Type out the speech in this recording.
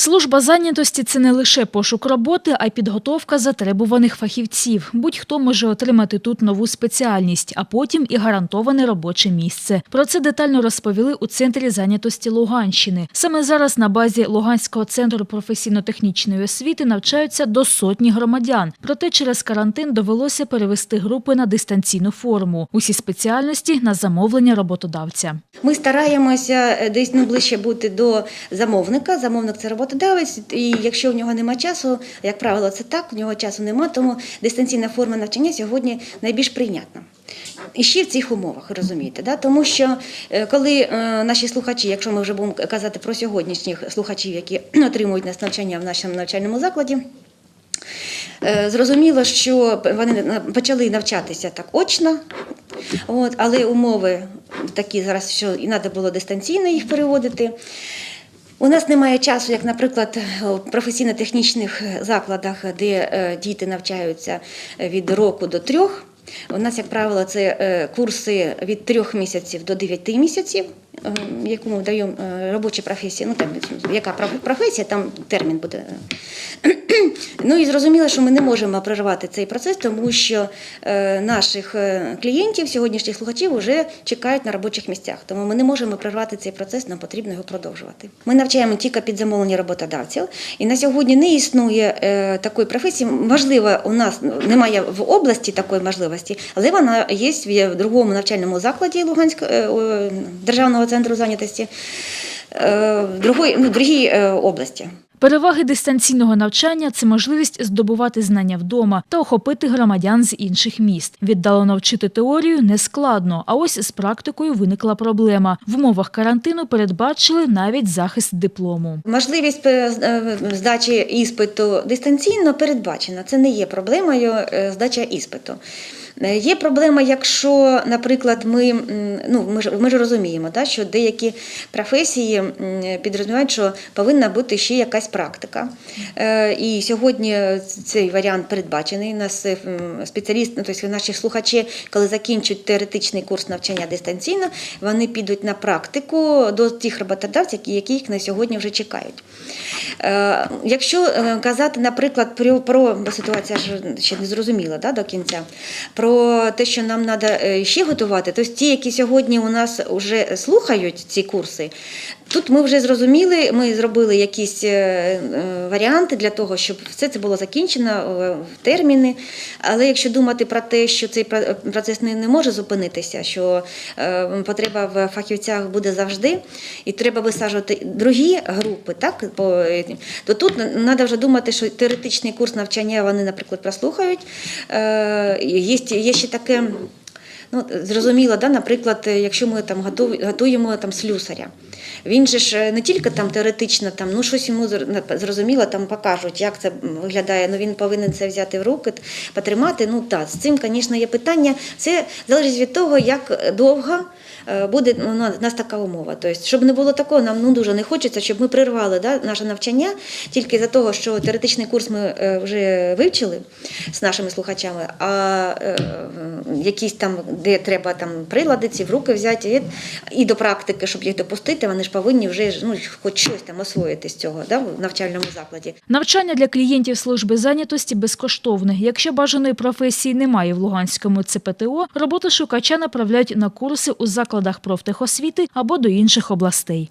Служба зайнятості це не лише пошук роботи, а й підготовка затребуваних фахівців. Будь-хто може отримати тут нову спеціальність, а потім і гарантоване робоче місце. Про це детально розповіли у центрі зайнятості Луганщини. Саме зараз на базі Луганського центру професійно-технічної освіти навчаються до сотні громадян. Проте через карантин довелося перевести групи на дистанційну форму. Усі спеціальності на замовлення роботодавця. Ми стараємося е, десь ну, ближче бути до замовника. Замовник це роботодавець, і якщо в нього немає часу, як правило, це так, в нього часу немає, тому дистанційна форма навчання сьогодні найбільш прийнятна. І ще в цих умовах, розумієте, да? тому що е, коли е, наші слухачі, якщо ми вже будемо казати про сьогоднішніх слухачів, які отримують нас навчання в нашому навчальному закладі, Е, Зрозуміло, що вони почали навчатися так очно, от, але умови такі зараз, що і треба було дистанційно їх переводити. У нас немає часу, як, наприклад, у професійно-технічних закладах, де е, діти навчаються від року до трьох. У нас, як правило, це е, курси від трьох місяців до дев'яти місяців, е, яку ми даємо е, робочі професії. Ну там яка професія, там термін буде. Ну і зрозуміло, що ми не можемо перервати цей процес, тому що наших клієнтів, сьогоднішніх слухачів, вже чекають на робочих місцях. Тому ми не можемо перервати цей процес, нам потрібно його продовжувати. Ми навчаємо тільки під замовлення роботодавців, і на сьогодні не існує такої професії. Можливо, у нас немає в області такої можливості, але вона є в другому навчальному закладі Луганського е, державного центру зайнятості. е, ну, в другій е, області. Переваги дистанційного навчання це можливість здобувати знання вдома та охопити громадян з інших міст. Віддалено вчити теорію не складно, а ось з практикою виникла проблема. В умовах карантину передбачили навіть захист диплому. Можливість е, е, здачі іспиту дистанційно передбачена. Це не є проблемою е, здача іспиту. Є проблема, якщо, наприклад, ми, ну, ми, ж, ми ж розуміємо, да, що деякі професії підрозуміють, що повинна бути ще якась практика. Е, І сьогодні цей варіант передбачений. Нас е, спеціалісти, ну, тобто наші слухачі, коли закінчують теоретичний курс навчання дистанційно, вони підуть на практику до тих роботодавців, їх на сьогодні вже чекають. Е, Якщо казати, наприклад, про, про бо ситуація ще не зрозуміла да, до кінця, про те, що нам треба ще готувати, то ті, які сьогодні у нас вже слухають ці курси, тут ми вже зрозуміли, ми зробили якісь варіанти для того, щоб все це було закінчено е, в терміни. Але якщо думати про те, що цей процес не, може зупинитися, що е, потреба в фахівцях буде завжди, і треба висаджувати другі групи, так то тут треба вже думати, що теоретичний курс навчання вони, наприклад, прослухають. Е, Є, є ще таке. Ну, зрозуміло, да, наприклад, якщо ми там готуємо там слюсаря, він же ж не тільки там теоретично, там, ну щось йому зр- зрозуміло, там покажуть, як це виглядає, ну він повинен це взяти в руки, потримати. Ну так, з цим, звісно, є питання. Це залежить від того, як довго е, буде ну, у нас така умова. Тобто, щоб не було такого, нам ну, дуже не хочеться, щоб ми прервали да, наше навчання тільки за того, що теоретичний курс ми е, вже вивчили з нашими слухачами, а е, якісь там, де треба там прилади ці в руки взяти, і, до практики, щоб їх допустити, вони ж повинні вже ну, хоч щось там освоїти з цього да, в навчальному закладі. Навчання для клієнтів служби зайнятості безкоштовне. Якщо бажаної професії немає в Луганському ЦПТО, роботу шукача направляють на курси у закладах профтехосвіти або до інших областей.